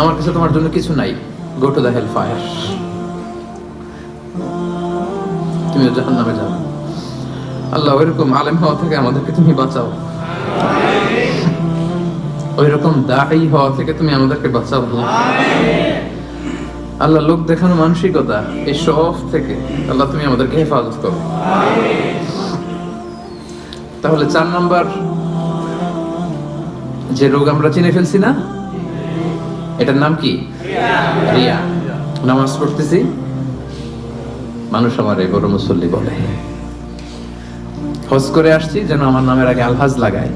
আমার কাছে তোমার জন্য কিছু নাই। Go to the hell fire তুমি জাহান নামে যাও। আল্লাহ, ওইরকম আলেম হওয়া থেকে আমাদেরকে তুমি বাঁচাও। ওই রকম দায়ী হওয়া থেকে তুমি আমাদেরকে বাঁচাও। আল্লাহ, লোক দেখানো মানসিকতা, এই সব থেকে আল্লাহ, তুমি আমাদেরকে হেফাজত করো। তাহলে চার নাম্বার, যে রোগ আমরা চিনে ফেলছি না এটার নাম কি? রিয়া। নামাজ পড়তেছি। মানুষ আমার এই বড় মুসল্লি বলে। হজ করে আসছি যেন আমার নামের আগে আলহাজ লাগায়।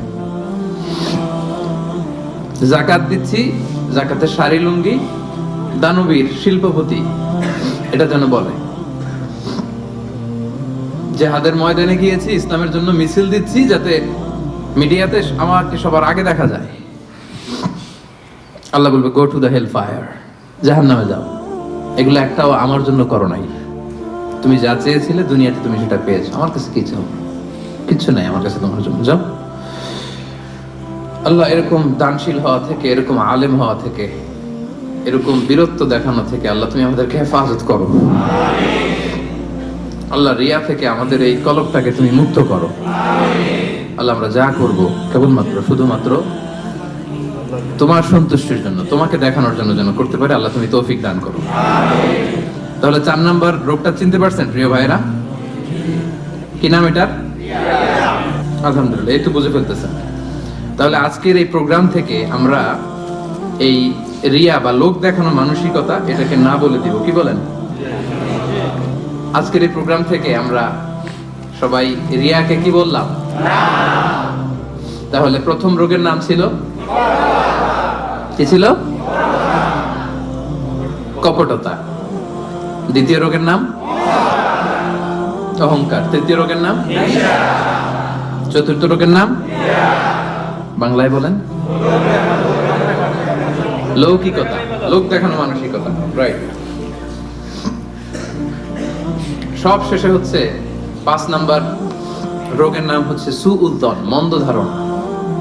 জাকাত দিচ্ছি, জাকাতের শাড়ি, লুঙ্গি, দানবীর, শিল্পপতি, এটা যেন বলে। জেহাদের ময়দানে গিয়েছি, ইসলামের জন্য মিছিল দিচ্ছি যাতে মিডিয়াতে আমাকে সবার আগে দেখা যায়। আল্লাহ বলবে go to the hell fire জাহান নামে যাও। এগুলো একটাও আমার জন্য করো নাই। তুমি যা চেয়েছিলে, দুনিয়াতে তুমি সেটা পেয়েছ। আমার কাছে কি চাও কিচ্ছু নাই আমার কাছে তোমার জন্য। যাও। আল্লাহ এরকম দানশীল হওয়া থেকে, এরকম আলেম হওয়া থেকে, এরকম বীরত্ব দেখানো থেকে আল্লাহ তুমি আমাদেরকে হেফাজত করো। আল্লাহ রিয়া থেকে আমাদের এই কলকটাকে তুমি মুক্ত করো। আল্লাহ আমরা যা করব কেবলমাত্র, শুধুমাত্র তোমার সন্তুষ্টির জন্য, তোমাকে দেখানোর জন্য যেন করতে পারে, আল্লাহ তুমি তৌফিক দান করো। তাহলে চার নাম্বার রোগটা চিনতে পারছেন, প্রিয় ভাইরা কি নাম এটার? আলহামদুলিল্লাহ, এই তো বুঝে ফেলতেছেন। তাহলে আজকের এই প্রোগ্রাম থেকে আমরা এই রিয়া বা লোক দেখানো মানসিকতা এটাকে না বলে দিব, কি বলেন? আজকের এই প্রোগ্রাম থেকে আমরা সবাই রিয়াকে কি বললাম? তাহলে প্রথম রোগের নাম ছিল? কি ছিল? কপটতা। দ্বিতীয় রোগের নাম? অহংকার। তৃতীয় রোগের নাম? চতুর্থ রোগের নাম? বাংলায় বলেন। লৌকিকতা। লোক দেখানো মানসিকতা। রাইট সব শেষে হচ্ছে পাঁচ নাম্বার রোগের নাম হচ্ছে সু সুউদ্দন, মন্দ ধারণা।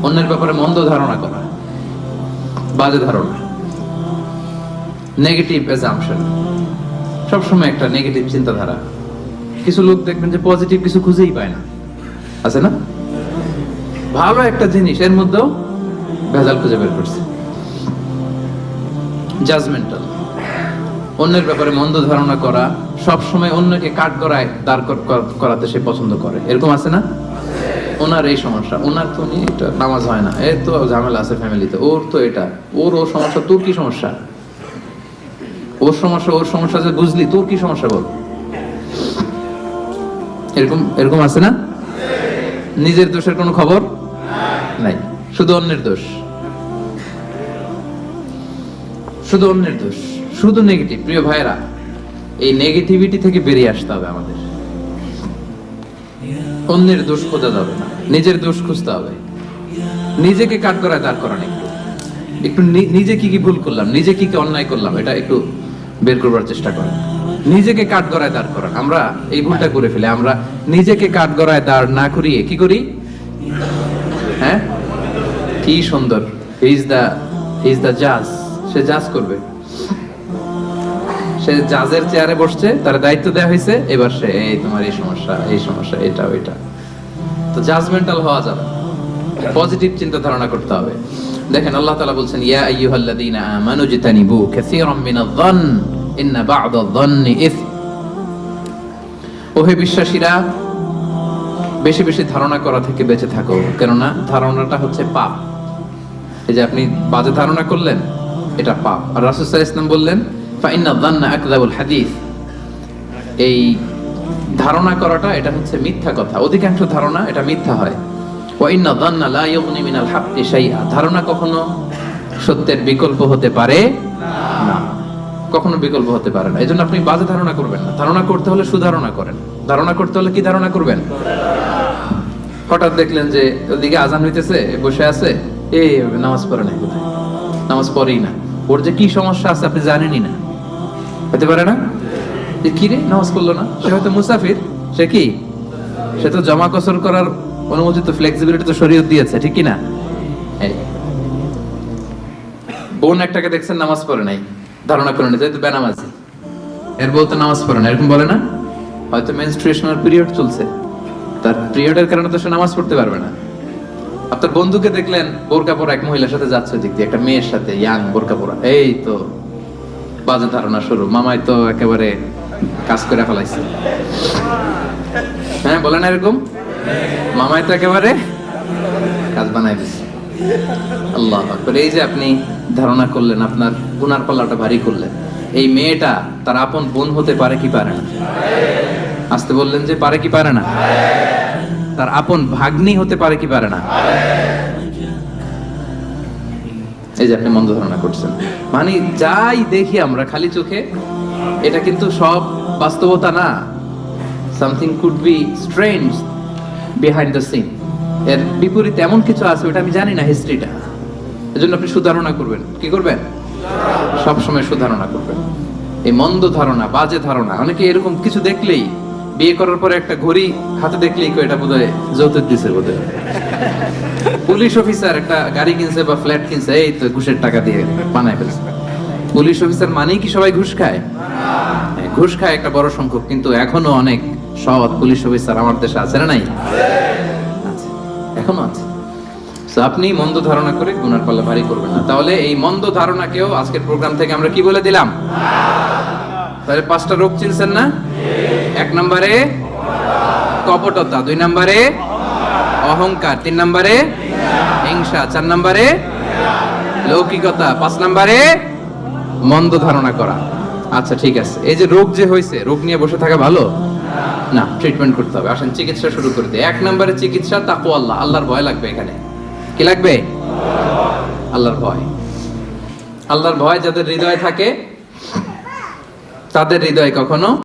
অন্যের ব্যাপারে মন্দ ধারণা করা। বাজে ধারণা। নেগেটিভ অ্যাজাম্পশন সবসময় একটা নেগেটিভ চিন্তাধারা। কিছু লোক দেখবেন যে পজিটিভ কিছু খুঁজেই পায় না। আছে না? ভালো একটা জিনিস, এর মধ্যেও ভেজাল খুঁজে বের করছে। জাজমেন্টাল অন্যের ব্যাপারে মন্দ ধারণা করা সব সময় অন্যকে কাট করায় দাঁড় কর- কর- করাতে সে পছন্দ করে। এরকম আছে না? ওনার এই সমস্যা। ওনার তো উনি নামাজ হয় না। এর তো ঝামেলা আছে ফ্যামিলিতে ওর তো এটা। ওর ওর সমস্যা, তোর কি সমস্যা? ওর সমস্যা ওর সমস্যা যে বুঝলি, তোর কি সমস্যা বল? এরকম এরকম আছে না? নিজের দোষের কোনো খবর? নাই। শুধু অন্যের দোষ। শুধু অন্যের দোষ। শুধু নেগেটিভ প্রিয় ভাইরা এই নেগেটিভিটি থেকে বেরিয়ে আসতে হবে আমাদের। অন্যের দোষ খোঁজা যাবে না। নিজের দোষ খুঁজতে হবে। নিজেকে কাট করায় দাঁড় করান একটু। একটু নিজে কি কি ভুল করলাম, নিজে কি কি অন্যায় করলাম, এটা একটু বের করবার চেষ্টা করেন। নিজেকে কাঠ গড়ায় দাঁড় করান। আমরা এই ভুলটা করে ফেলে। আমরা নিজেকে কাঠ গড়ায় দাঁড় না করিয়ে কি করি? হ্যাঁ? কি সুন্দর। ইজ দা ইজ দা জাজ সে জাজ করবে। সে জাজের চেয়ারে বসছে, তার দায়িত্ব দেওয়া হয়েছে, এবার সে, এই তোমার এই সমস্যা এই সমস্যা, এটা, ওইটা। তো জাজমেন্টাল হওয়া যাবে পজিটিভ চিন্তা ধারণা করতে হবে। দেখেন, আল্লাহ তাআলা বলছেন, ইয়া আইয়ুহাল্লাযীনা আমানু জিতানিবু কাসীরাম মিনায-যন্ন ইন্না বা'দায-যন্নি ইসম ওহে বিশ্বাসীরা, বেশি বেশি ধারণা করা থেকে বেঁচে থাকো, কেননা ধারণাটা হচ্ছে পাপ। এই যে আপনি বাজে ধারণা করলেন, এটা পাপ। আর রাসূল ওয়াসাল্লাম বললেন ফাইন্না যান্না আকযাবুল হাদিস। এই ধারণা করাটা, এটা হচ্ছে মিথ্যা কথা। অধিকাংশ ধারণা এটা মিথ্যা হয়। ওয়া ইন্না যান্না লা ইউগনি মিনাল হাক্কি শাইআ। ধারণা কখনো সত্যের বিকল্প হতে পারে না। কখনো বিকল্প হতে পারে না। এজন্য আপনি বাজে ধারণা করবেন না। ধারণা করতে হলে সুধারণা করেন। ধারণা করতে হলে কি ধারণা করবেন? হঠাৎ দেখলেন যে ওদিকে আজান হইতেছে, বসে আছে। এই নামাজ পড়ে নাই নামাজ পড়েই না। ওর যে কি সমস্যা আছে আপনি জানেনই না। হতে পারে না? কি রে? নামাজ পড়ল না? সে হয়তো মুসাফির। সে কি? সে তো জমা কসর করার অনুমোদিত ফ্লেক্সিবিলিটি তো শরীয়ত দিয়েছে, ঠিক না বোন একটাকে দেখছেন নামাজ পড়ে নাই, ধারণা করে নিতে তো বেনামাজি। এর বউ তো নামাজ পড়ে না, এরকম বলে না? হয়তো মেনস্ট্রুয়েশনাল পিরিয়ড চলছে। তার পিরিয়ডের কারণে তো সে নামাজ পড়তে পারবে না। আপনার বন্ধুকে দেখলেন বোরকা পরা এক মহিলার সাথে যাচ্ছে দিক দিয়ে, একটা মেয়ের সাথে ইয়াং বোরকা পরা। এই তো বাজে ধারণা শুরু। মামাই তো একেবারে কাজ করে ফেলাইছে। হ্যাঁ বলেন এরকম। মামাই তো একেবারে কাজ বানাই দিছে। আল্লাহ আকবার। এই যে আপনি ধারণা করলেন, আপনার গুনার পাল্লাটা ভারী করলেন। এই মেয়েটা তার আপন বোন হতে পারে কি পারে না? আসতে বললেন যে পারে কি পারে না? তার আপন ভাগ্নি হতে পারে কি পারে না? এই যে আপনি মন্দ ধারণা করছেন। মানে যাই দেখি আমরা, খালি চোখে, এটা কিন্তু সব বাস্তবতা না। Something could be strange behind the scene এর বিপরীতে এমন কিছু আছে, ওটা আমি জানি না হিস্ট্রিটা এজন্য আপনি সুধারণা করবেন। কি করবেন? সব সময় সুধারণা করবেন। এই মন্দ ধারণা, বাজে ধারণা, অনেকে এরকম কিছু দেখলেই, বিয়ে করার পরে একটা ঘড়ি হাতে দেখলেই এটা বোধহয় যৌতুক দিছে বোধহয়। পুলিশ অফিসার একটা গাড়ি কিনছে বা ফ্ল্যাট কিনছে, এই তো ঘুষের টাকা দিয়ে বানায় ফেলছে। পুলিশ অফিসার মানেই কি সবাই ঘুষ খায়? ঘুষ খায় একটা বড় সংখ্যক, কিন্তু এখনও অনেক সৎ পুলিশ অফিসার আমার দেশে আছে না নাই? এখনও আছে। আপনি মন্দ ধারণা করে গুনার ভারী করবেন না। তাহলে এই মন্দ ধারণাকেও আজকের প্রোগ্রাম থেকে আমরা কি বলে দিলাম? তাহলে পাঁচটা রোগ চিনছেন না? এক নম্বরে কপটতা, দুই নম্বরে অহংকার, তিন নম্বরে হিংসা, চার নম্বরে লৌকিকতা, পাঁচ নম্বরে মন্দ ধারণা করা। আচ্ছা ঠিক আছে। এই যে রোগ যে হয়েছে রোগ নিয়ে বসে থাকা ভালো? না ট্রিটমেন্ট করতে হবে। আসেন, চিকিৎসা শুরু করে দিই। এক নম্বরে চিকিৎসা তাকু আল্লাহ। আল্লাহর ভয় লাগবে এখানে। কি লাগবে? আল্লাহর ভয়। আল্লাহর ভয় যাদের হৃদয় থাকে, তাদের হৃদয় কখনো